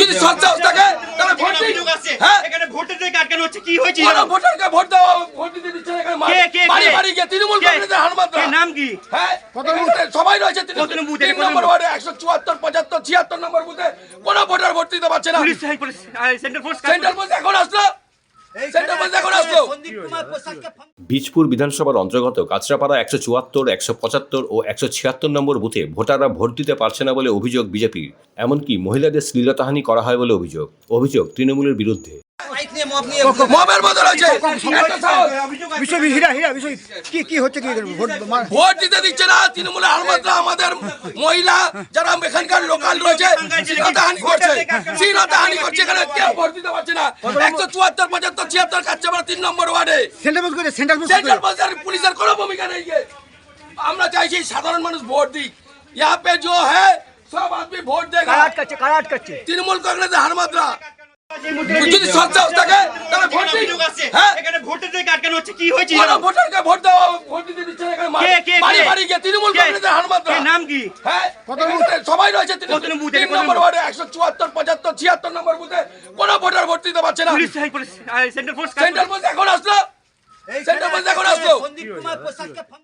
যদি সৎসাহস থাকে তাহলে ভোট দিন। হ্যাঁ? এখানে ভোটের দিকে আটকানো হচ্ছে কি হয়েছে ভোট দাও ভোট দিতে দিচ্ছে না এখানে কে, কে, বাড়ি বাড়ি গিয়ে তৃণমূল কংগ্রেসের কে নাম কি? হ্যাঁ? কত সবাই রয়েছে তৃণমূল। বুথে? তিন কত নম্বর বুথ? ওয়ার্ডে একশো চুয়াত্তর পঁচাত্তর ছিয়াত্তর নম্বর বুথে কোন ভোটার ভোট দিতে পারছে না। পুলিশ সেন্ট্রাল ফোর্স সেন্ট্রাল বলছে এখন আসলো সেন্ট্রাল বলছে এখন আসলো বীজপুর বিধানসভার অন্তর্গত কাঁচরাপাড়া একশো চুয়াত্তর একশো পঁচাত্তর ও একশো ছিয়াত্তর নম্বর বুথে ভোটাররা ভোট দিতে পারছে না বলে অভিযোগ বিজেপির। এমনকি মহিলাদের শ্লীলতাহানি করা হয় বলে অভিযোগ। অভিযোগ তৃণমূলের বিরুদ্ধে। মবের কি কি হচ্ছে কি ভোট? দিতে দিচ্ছে না। তৃণমূলের আমাদের মহিলা যারা এখানকার লোকাল রয়েছে শ্লীলতাহানি করছে। শ্লীলতাহানি করছে এখানে। কেউ ভোট একশো চুয়াত্তর পঁচাত্তর ছিয়াত্তর কাছে আমরা তিন নম্বর ওয়ার্ডে সেন্টার বস করে সেন্টার বস सेंट्रल बजर पुलिस কোনো ভূমিকা नहीं है আমরা চাইছি সাধারণ মানুষ ভোট দিক यहाँ पे जो है सब आदमी ভোট देगा কারা আটকাচ্ছে কারা আটকাচ্ছে তৃণমূল কংগ্রেসের হারমাত্রা যদি সৎসাহস থাকে তাহলে ভোট দিন অভিযোগ আছে হ্যাঁ এখানে ভোটের আটকানো হচ্ছে? কি হয়েছে ভোটার ভোটারকে ভোট দিতে দিচ্ছে না এখানে কে, কে, বাড়ি বাড়ি গিয়ে তৃণমূল কংগ্রেসের হারমাত্রা কে নাম কি? হ্যাঁ সবাই রয়েছে তৃণমূল। বুথে? তিন নম্বর ওয়ার্ডে একশো চুয়াত্তর পঁচাত্তর ছিয়াত্তর নম্বর বুথে কোন ভোটার ভোট দিতে পারছে না। Police high police central force central বলছে এখন আসলো। সেন্ট্রাল ফোর্স এখন আসলো।